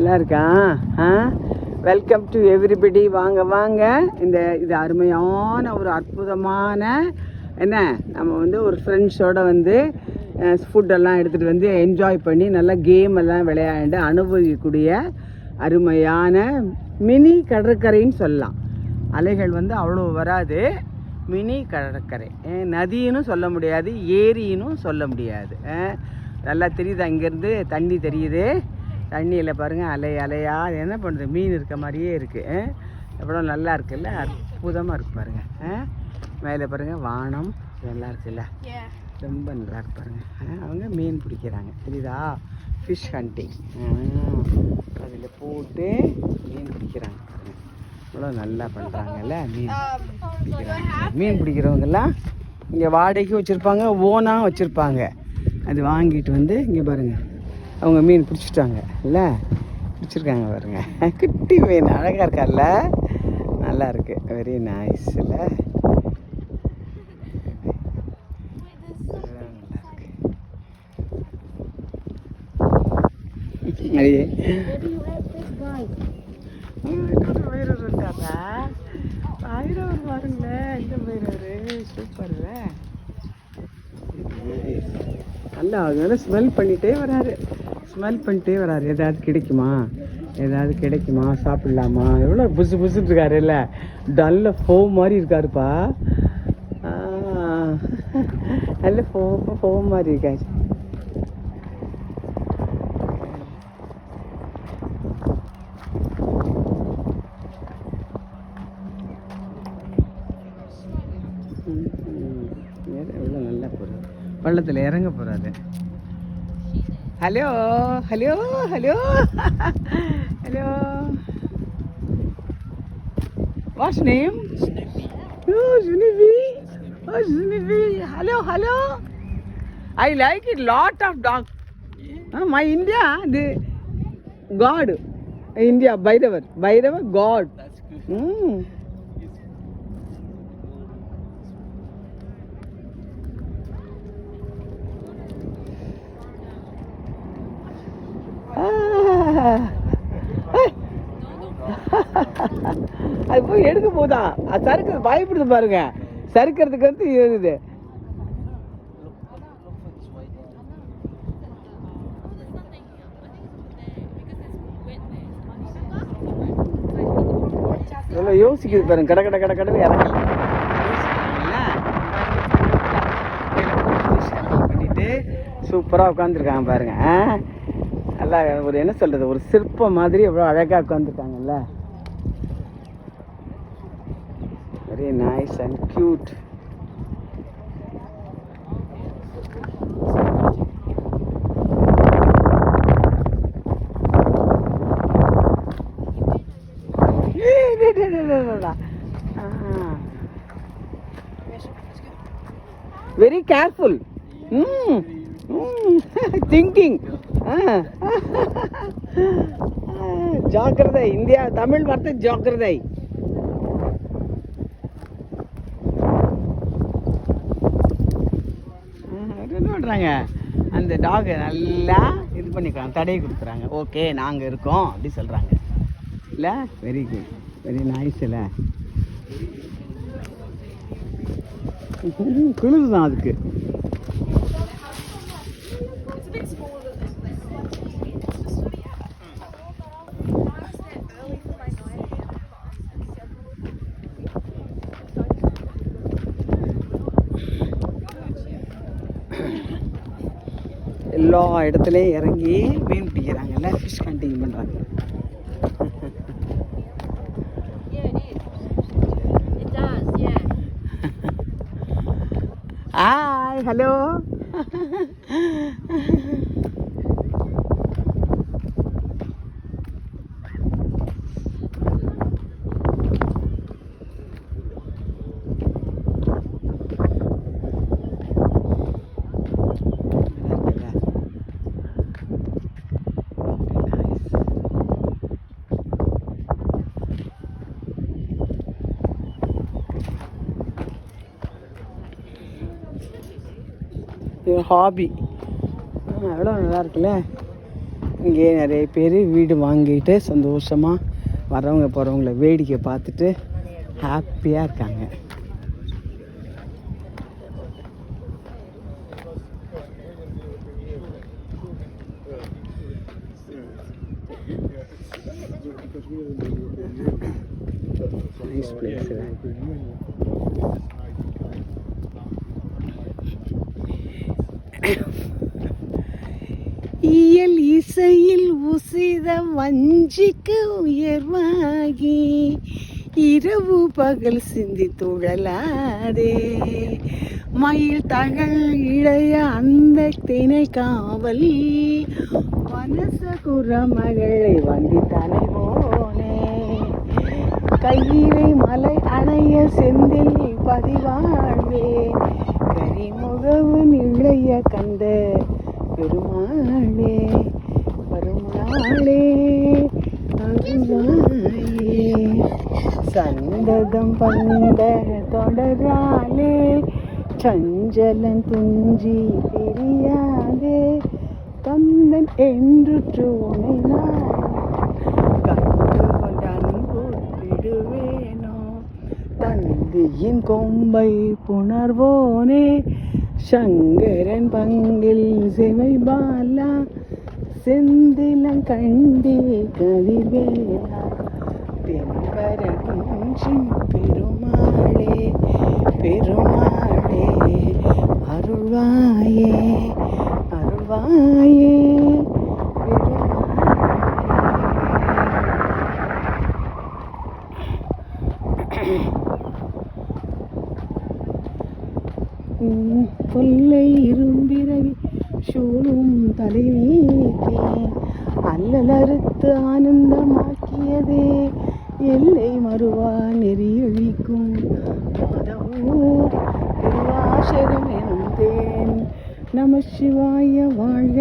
நல்லா இருக்கா? ஆ? Welcome to everybody வாங்க வாங்க. இந்த இது அருமையான ஒரு அற்புதமான என்ன? நம்ம வந்து ஒரு ஃப்ரெண்ட்ஸோடு வந்து ஃபுட்டெல்லாம் எடுத்துகிட்டு வந்து என்ஜாய் பண்ணி நல்லா கேம் எல்லாம் விளையாண்டு அனுபவிக்கக்கூடிய அருமையான மினி கடற்கரைன்னு சொல்லலாம். அலைகள் வந்து அவ்வளோ வராது. மினி கடற்கரை. நதியினும் நதின்னு சொல்ல முடியாது ஏரின்னு சொல்ல முடியாது. நல்லா தெரியுது? அங்கேருந்து தண்ணி தெரியுது. தண்ணியில் பாருங்கள் அலை அலையா அது என்ன பண்ணுறது மீன் இருக்க மாதிரியே இருக்குது எவ்வளோ நல்லா இருக்குல்ல? அற்புதமாக இருக்கு பாருங்கள் மேலே பாருங்கள் வானம் நல்லா இருக்குல்ல? ரொம்ப நல்லா இருக்கு பாருங்க. அஹ் அவங்க மீன் பிடிக்கிறாங்க. தெரியுதா ஃபிஷ் ஹண்டிங் அதில் போட்டு மீன் பிடிக்கிறாங்க பாருங்க. இவ்வளோ நல்லா பண்ணுறாங்கல்ல மீன் பிடிக்கிறாங்க. மீன் பிடிக்கிறவங்கெல்லாம் இங்கே வாடகைக்கு வச்சுருப்பாங்க ஓனாக வச்சுருப்பாங்க. அது வாங்கிட்டு வந்து இங்கே பாருங்கள் அவங்க மீன் பிடிச்சிட்டாங்க. இல்லை? பிடிச்சிருக்காங்க பாருங்க. குட்டி மீன் அழகாக இருக்கார்ல? நல்லா இருக்கு. வெரி நைஸ் இல்லை? அடியே. இருக்காரா பைரவர் பாருங்களேன் இந்த பைரவர் சூப்பர்ல நல்லா அதனால ஸ்மெல் பண்ணிட்டே வராரு. ஸ்மெல் பண்ணிட்டே வராரு. ஏதாவது கிடைக்குமா? ஏதாவது கிடைக்குமா? சாப்பிடலாமா? எவ்வளோ புசு புசுன்னு இருக்காரு இல்லை? டல்ல ஃபோ மாதிரி இருக்காருப்பா. நல்ல ஃபோ ஃபோ மாதிரி இருக்காரு. எவ்வளோ நல்லா போகிறாரு பள்ளத்தில் இறங்க போகிறாரு hello hello hello hello what's name oh சுனிவி oh சுனிவி hello hello I like it lot of dog my India இது god India Bhairavar Bhairavar god hmm அது போய் எடுக்கும் போதா? அது சறுக்கிறது பயப்படுது பாருங்க. சறுக்கிறதுக்கு வந்து இருக்குது நல்லா யோசிக்குது பாருங்க. கட கட கட கடை இறங்க பண்ணிட்டு சூப்பராக உட்காந்துருக்காங்க பாருங்க. நல்லா ஒரு என்ன சொல்கிறது ஒரு சிற்பம் மாதிரி எவ்வளோ அழகாக உட்காந்துருக்காங்கல்ல very nice and cute very careful thinking ஜாக்கிரதை இந்தியா தமிழ் வார்த்தை ஜாக்கிரதை. ஆஹ், பண்ணுறாங்க அந்த டாகை நல்லா இது பண்ணிக்கிறாங்க தடை கொடுக்குறாங்க. ஓகே நாங்கள் இருக்கோம் அப்படி சொல்கிறாங்க இல்லை? வெரி குட் வெரி நைஸ் இல்லை? குளிர் தான் அதுக்கு. எல்லா இடத்துலையும் இறங்கி மீன் பிடிக்கிறாங்கல்ல ஃபிஷ் கண்டிங் பண்ணுறாங்க Yeah, it is. It hi hello இது ஹாபி எவ்வளோ நல்லா இருக்குல்ல? இங்கே நிறைய பேர் வீடு வாங்கிட்டு சந்தோஷமாக வரவங்க போகிறவங்கள வேடிக்கை பார்த்துட்டு ஹாப்பியாக இருக்காங்க. இயல் இசையில் உசித வஞ்சிக்கு உயர்வாகி இரவு பகல் சிந்தி துழலாதே. மயில் தகள் இளைய அந்த திணை காவல் மனச குரமகளை வந்தி தலைவோனே கையிலை மலை அணைய செந்தில் பதிவாழ்வே கரிமுகவு இளைய கந்த பெருமாளே பெருமாளே அருளாயே. சந்ததம் பந்த தொடராலே சஞ்சலன் துஞ்சி தெரியாதே. கந்தன் என்று உனை நான் தந்தியின் கொம்பை புணர்வோனே சங்கரன் பங்கில் சிவை பாலா செந்திலம் கண்டி கதிர்வேலா. தென்பரகுஞ்சி பெருமாளே பெருமாளே அருள்வாயே அருள்வாயே. இல்லை கொல்லை இரும்பிரவி சூழும் தலை அல்லலறுத்து ஆனந்தமாக்கியதே எல்லை மறுவா நெறியழிக்கும் மாதவூர் திருவாசகம் எனும் நம சிவாய வாழ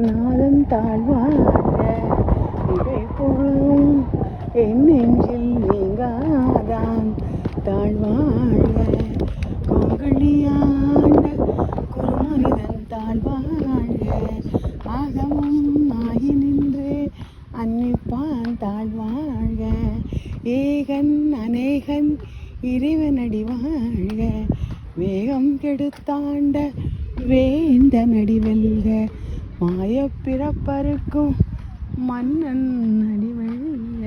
நாதன் தாழ்வாழ இவை பொழுதும் என் நெஞ்சில் நீங்காதான் தாழ்வா வேகம் கெடுத்தாண்ட வேந்த நடிவெல்க மாய பிறப்பருக்கும் மன்னன் நடிவெல்க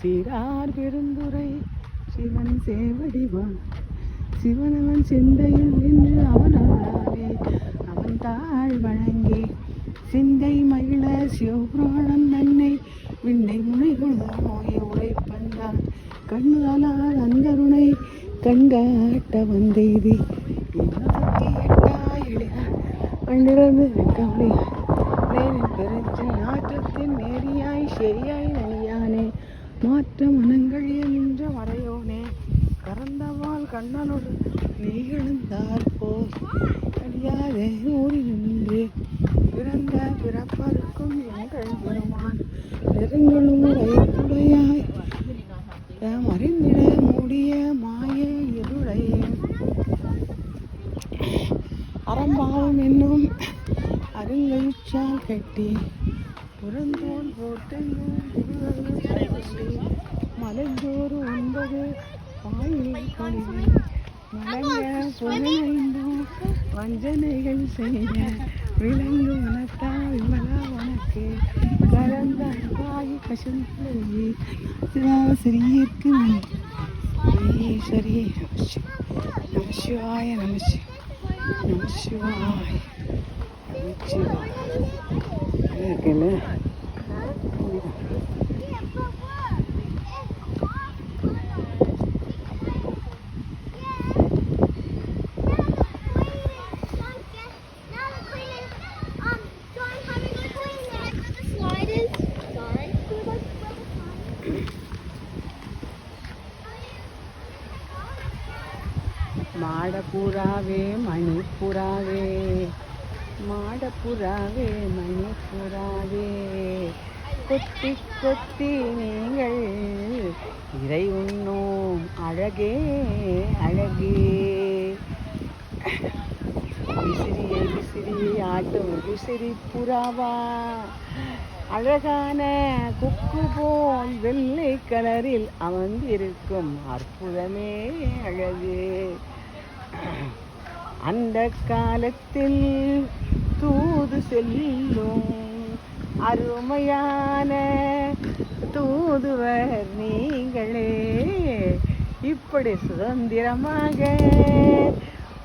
சிறார் பெருந்துரை சிவன் சேவடிவான் சிவனவன் சிந்தையில் நின்று அவன் அவன் தாழ் வழங்கி சிந்தை மகிழ சிவபுராணம் தன்னை விண்ணை முனைகுள் நோயை உரைப்பந்தான். கண்ணுதலால் அந்தருணை கண்காட்ட வந்தேதி. இன்னொருத்தி எட்டா எழில நாற்றத்தின் நேரியாய் சரியாய் நனியானே. மாற்ற மனங்கள் நின்ற மறையோனே கறந்தவாள் கண்ணனோடு நீ எழுந்தார் போல் அடியாதே ஊறி நின்று. பிறந்த பிறப்பருக்கும் எங்கள் பெருமான். நெருங்களும் உடையாய் மறைந்திட முடிய மா பாவம் என்னும் அருங்கழிச்சால் கட்டி புறந்தோல் போட்டெங்கும் மலைந்தோறு ஒன்பது பாயில் கழிவு மலங்க புலனைந்தும் வஞ்சனைகள் செய்ய விலங்கு உனத்தா விமலா உனக்கு கலந்த அன்பாகி கசந்தி சிறியிற்கு ஈஸ்வரியே நம சிவாய. நம சிவாய புறாவே சிவாய நம மாடப்புறாவே மணிப்புறாவே. மாடப்புறாவே மணிப்புறாவே. கொத்தி கொத்தி நீங்கள் இறை உண்ணோம் அழகே அழகே. விசிறியை விசிறி ஆட்டும் விசிறி புறாவா. அழகான குக்கு போல் வெள்ளை கலரில் அமர்ந்திருக்கும் அற்புதமே அழகு. அந்த காலத்தில் தூது செல்லும் அருமையான தூதுவர் நீங்களே. இப்படி சுதந்திரமாக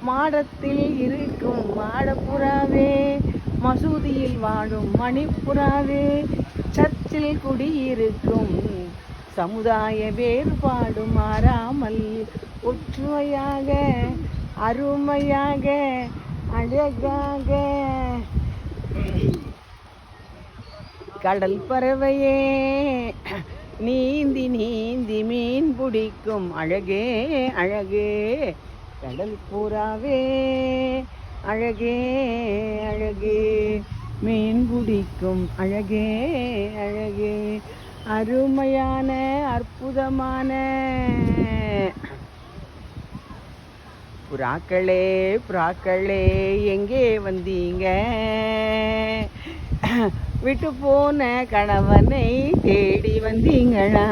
மாடத்தில் இருக்கும் மாடப்புறாவே மசூதியில் வாழும் மணிப்புறாவே சர்ச்சில் குடியிருக்கும் சமுதாய வேறுபாடு மாறாமல் ஒற்றுமையாக அருமையாக அழகாக. கடல் பறவையே நீந்தி நீந்தி மீன் பிடிக்கும். அழகே அழகே கடல் பூராவே. அழகே அழகே மீன் பிடிக்கும். அழகே அழகே. அருமையான அற்புதமான. புறாக்களே புறாக்களே எங்கே வந்தீங்க? விட்டு போன கணவனை தேடி வந்தீங்களா?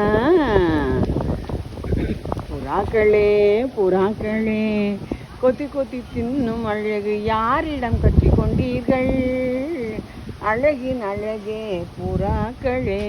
புறாக்களே புறாக்களே கொத்தி கொத்தி தின்னும் அழகு யாரிடம் கட்டி கொண்டீர்கள்? அழகின் அழகே புறாக்களே.